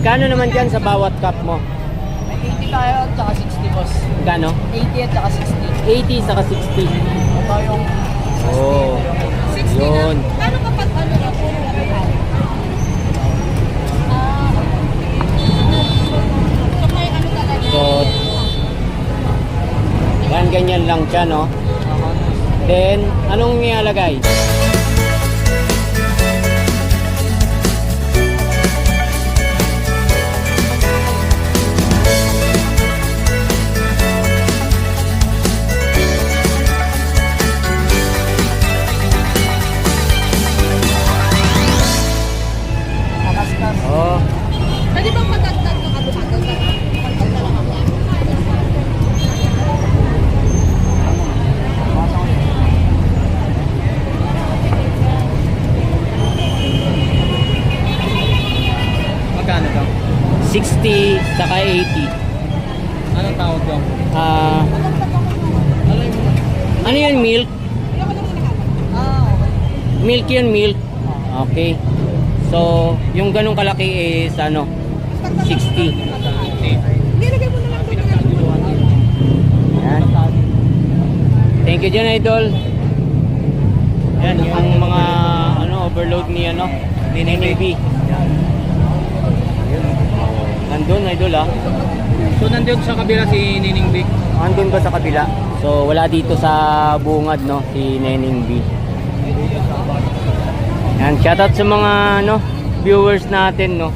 Magkano naman dyan sa bawat cup mo? May 80 tayo at saka 60 boss. Magkano? 80 at saka 60. 80 saka 60. Ito yung Oh. 60 Yun. na. Paano kapag ano na puro lahat? Ah. So may ano talaga? So, yan ganyan lang siya, no? Then, anong nilalagay? Oh, Pwede bang madagdag ng ano na ako. Magkano daw? 60 saka 80. Anong tawag daw? Ah, Ano yung ano yun, milk? Ah, okay. Milk yun, milk. Okay. So, yung ganong kalaki is ano, 60. Nilagay mo na lang doon ng Yan. Thank you dyan, idol. Yan, yung mga ano, overload ni ano, ni Navy. Nandun, idol ah. So nandun sa kabila si Nining Big. Andun ba sa kabila? So, wala dito sa bungad, no, si Neneng B. Yan, shoutout sa mga ano, viewers natin, no,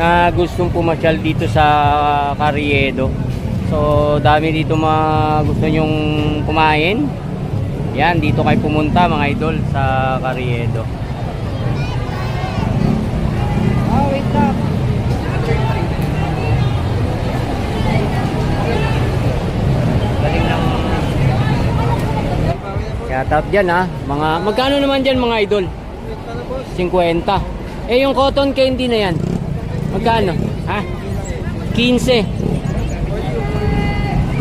na gustong pumasyal dito sa Carriedo. So, dami dito mga gusto nyong kumain. Yan, dito kayo pumunta mga idol sa Carriedo. Ah, wait ng Shoutout dyan ha. Mga, magkano naman dyan mga idol? 50. Eh yung cotton candy na yan. Magkano? Ha? 15.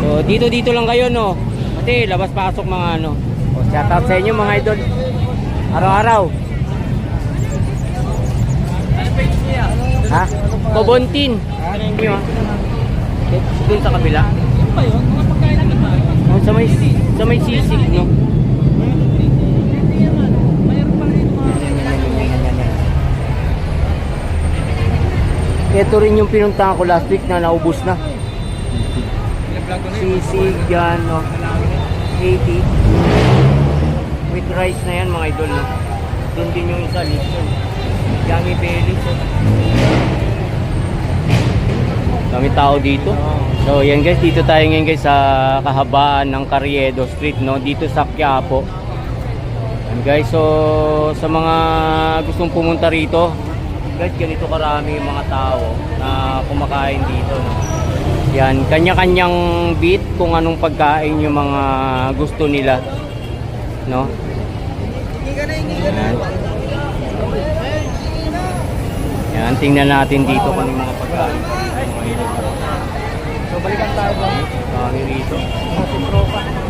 So dito dito lang kayo no. Pati labas pasok mga ano. O shoutout sa inyo mga idol. Araw-araw. Ano? Ha? Kobontin. Ano yun? Doon sa kabila. Ano ba yun? Mga pagkain natin ba? Oh, sa may sa may sisig no. Mayroon pa rin mga... Ito rin yung pinuntahan ko last week na naubos na. Sisig yan, no? 80. With rice na yan, mga idol, no? Doon din yung isa, lechon. Yummy belly. Dami tao dito. So, yan guys, dito tayo ngayon guys sa kahabaan ng Carriedo Street, no? Dito sa Quiapo. Yan guys, so sa mga gustong pumunta rito, guys, ganito karami yung mga tao na kumakain dito, no? Yan, kanya-kanyang beat kung anong pagkain yung mga gusto nila. No? Yan. Yan, tingnan natin dito kung anong mga pagkain. So balikan tayo ba? Rito. Si Tropa.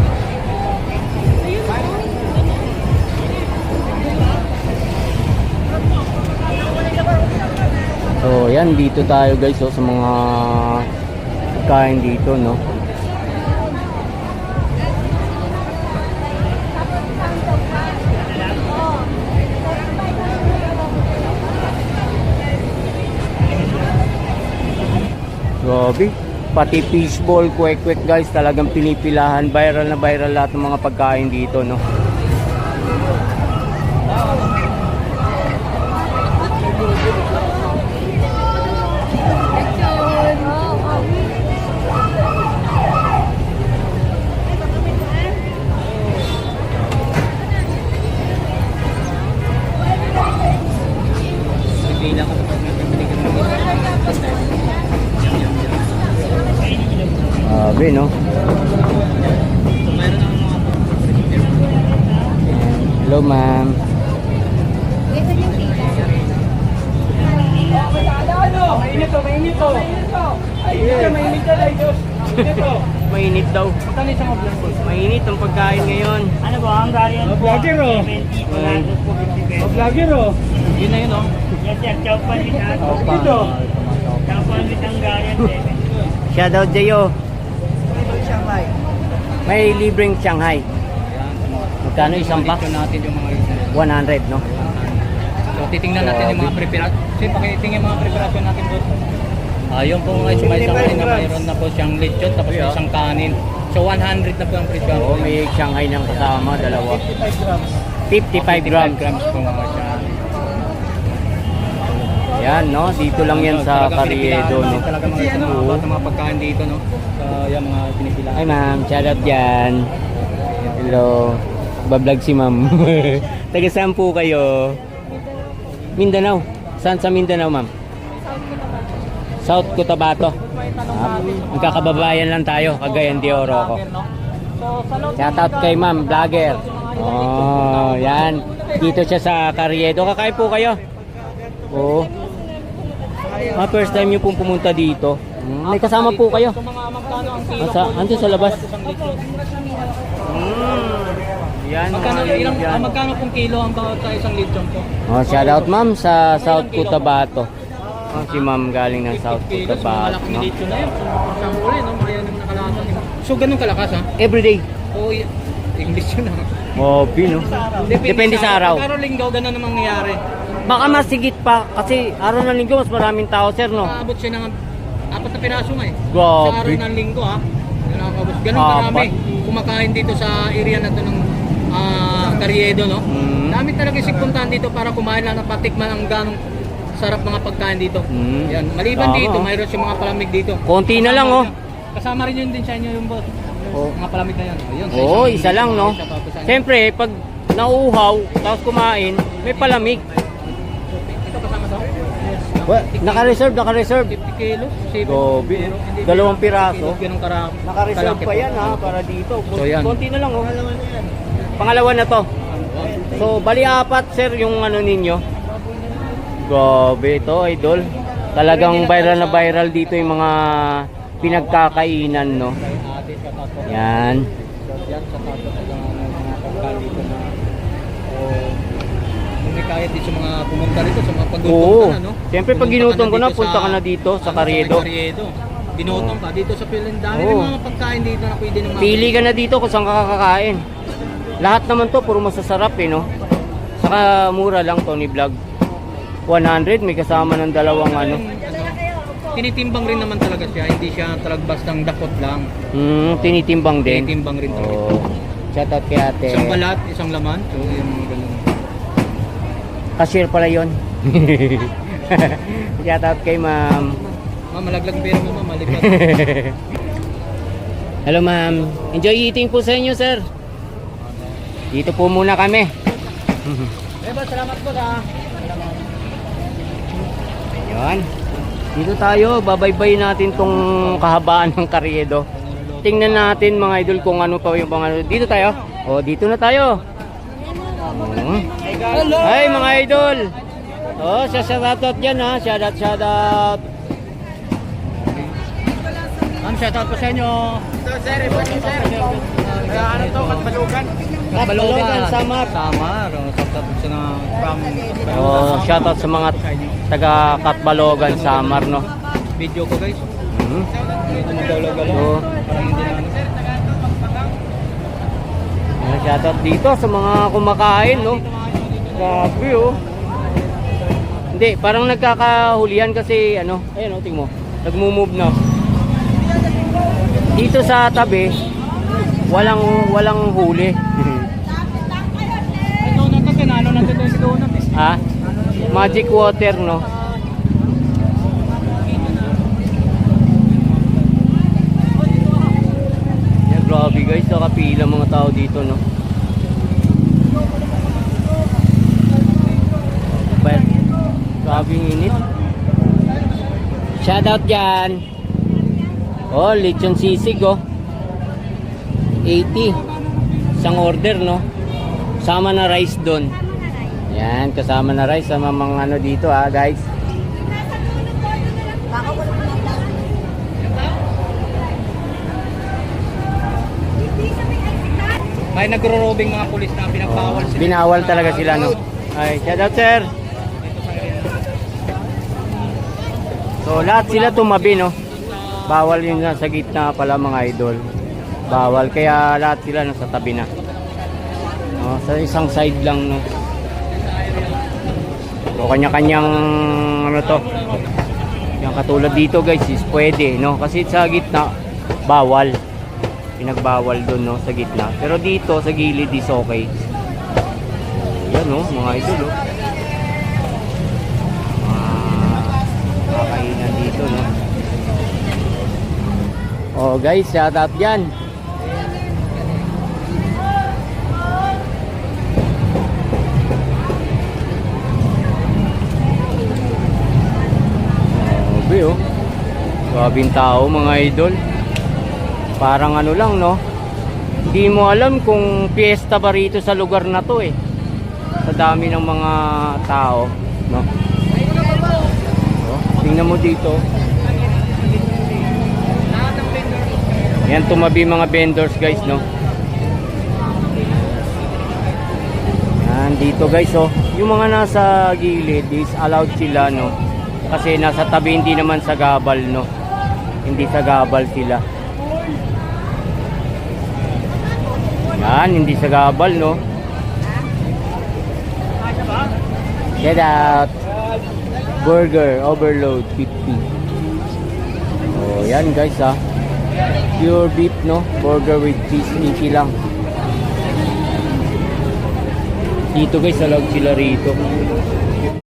So, yan, dito tayo guys oh, sa mga pagkain dito, no? Grabe. Pati fishball, kwek-kwek guys, talagang pinipilahan. Viral na viral lahat ng mga pagkain dito, no? Mainit to, mainit to. Mainit ka, mainit ka, Diyos. Mainit to. Mainit daw. Tani sa mga vlog. Mainit ang pagkain ngayon. Ano ba ang variant Oh, po? vlogger. 70 po natin po 50 Oh, vlogger oh. Yun na yun oh. Yes sir, chow pan with ato. Dito. Chow 100 ang Darian, 7. Shoutout sa'yo. May libreng Shanghai. Magkano isang box? Natin yung mga isa. 100, no? So, titingnan natin yung mga preparasyon. Kasi pakitingin yung mga preparasyon natin. Ah, yung pong uh, may isang kanin na mayroon na po siyang lechon tapos may isang kanin. So 100 na po ang presyo. Oo, may Shanghai ng kasama, dalawa. 55 grams. grams po mga siya. Yan, no? Dito lang yan sa Carriedo, no? Talaga mga mga bata mga pagkain dito, no? So, yan mga pinipilahan. Hi, ma'am. Shoutout dyan. Hello. Bablog si ma'am. Taga saan po kayo? Mindanao. Saan sa Mindanao, ma'am? South Cotabato. Ah, magkakababayan lang tayo, Cagayan de Oro ko. Shoutout kay ma'am, vlogger. Oh, yan. Dito siya sa Carriedo. Kakain po kayo? Oo. Ah, first time niyo pong pumunta dito. Hmm, may kasama po kayo. Asa, andun sa labas. Litro. Yan, Magkano, ilang, yan. ah, magkano pong kilo ang bawat sa isang litron po? Oh, shout out ma'am sa South Cotabato. Oh, si ma'am galing ng South Cotabato. malaking No? litro na yun. Isang uli, no? Mga yan yung nakalasan. So, ganun kalakas, ha? Everyday. Oo, y- English yun, ha? Oh, no? Depende sa araw. Pero linggaw, ganun ang mangyayari. Baka mas sigit pa kasi araw ng linggo mas maraming tao sir no. Nakaabot siya ng apat na piraso nga eh. Grabe. Sa araw ng linggo, ha? Nakakabot. Ganun karami kumakain dito sa area na to ng ah, Carriedo, no? Mm. Dami talaga sigpuntahan dito para kumain lang at patikman ang ganong sarap mga pagkain dito. Mm. Yan. Maliban Tama, dito, oh. mayroon siyang mga palamig dito. Konti na lang, oh. Kasama rin yun din sa inyo yung boss. Oh. Mga palamig na yan. Ayun, sa Oo, isang isa lang no. isa pa sa inyo. Siyempre, pag nauuhaw, tapos kumain, may palamig. Ito kasama to? Naka-reserve, naka-reserve. 50 kilos. Sipin. Gobi. Pero hindi Dalawang piraso. Naka-reserve pa yan ha, para dito. So, yan. Konti na lang oh. Pangalawa na to. So, bali apat sir yung ano ninyo. Grabe ito, idol. Talagang viral na viral dito yung mga pinagkakainan, no? Sa. Yan. Yan sa tato sa mga pagkain dito na may kaya dito sa mga pumunta rito sa mga paggutom ka na, no? Siyempre, pag ginutom ko na, punta ka na dito sa Carriedo. Carriedo. Ginutom ka dito sa Oo. rin mga pagkain dito na pwede naman. Pili ka na dito kung saan ka kakakain. Lahat naman to, puro masasarap eh, no? Saka mura lang, Tony Vlog. 100, may kasama ng dalawang ano. Tinitimbang rin naman talaga siya. Hindi siya talagang bastang dakot lang. Hmm, tinitimbang din. Tinitimbang rin talaga. Oh. Shout out kay ate. Isang balat, isang laman. So, yung ganun. Cashier pala yun. Shout out kay ma'am. Ma'am, malaglag pera mo, ma'am. Hello ma'am. Enjoy eating po sa inyo, sir. Dito po muna kami. Eh, ba, salamat po sa... Yan. Dito tayo, babaybay natin tong kahabaan ng Carriedo. Tingnan natin mga idol kung ano pa yung mga Dito tayo. Oh, dito na tayo. Oh. Hello! Hi mga idol. Oh, sa shoutout yan ha. Shoutout, shoutout. Ma'am, shoutout po sa inyo. Sir, sir. Ano to, Katbalugan? Katbalogan, Samar. Samar. Oh, shoutout sa from... Oh, shoutout sa mga taga Katbalogan, Samar, no. Video ko guys. Medyo magalaw-galaw. So, ano. Shoutout dito sa mga kumakain, no. Grabe, oh. Hindi, parang nagkakahulihan kasi, ano, ayun, oh, tingmo. Nagmo-move na. Dito sa tabi, walang walang huli. Ha? Magic water, no. Yeah, grabe guys, nakapila mga tao dito, no. Grabe yung init. Shoutout dyan. Oh, lechon sisig, oh. 80. Isang order, no? Sama na rice doon. Yan, kasama na rice sama mga ano dito, ah, guys. May nagro-robing mga pulis na pinagbawal sila. Binawal talaga sila, no? Ay, shoutout, sir. So lahat sila tumabi no. Bawal yung nasa gitna pala mga idol. Bawal kaya lahat sila nasa tabi na. No, sa isang side lang no. So kanya-kanyang ano to. Yung katulad dito guys is pwede no kasi sa gitna bawal. Pinagbawal doon no sa gitna. Pero dito sa gilid is okay. Yan no mga idol oh. Mga kakainan dito no. Oh guys, shout out dyan. Grabe oh. Grabing tao mga idol. Parang ano lang no. Hindi mo alam kung piyesta ba rito sa lugar na to eh. Sa dami ng mga tao, no. Oh, tingnan mo dito. Yan tumabi mga vendors guys no. Yan dito guys oh. Yung mga nasa gilid is allowed sila no. Kasi nasa tabi hindi naman sa gabal no. Hindi sa gabal sila. Yan, hindi sa gabal no. Get out. Burger overload 50. Oh, yan guys ah. Pure beef no, burger with cheese 80 lang. Dito guys, allowed sila rito.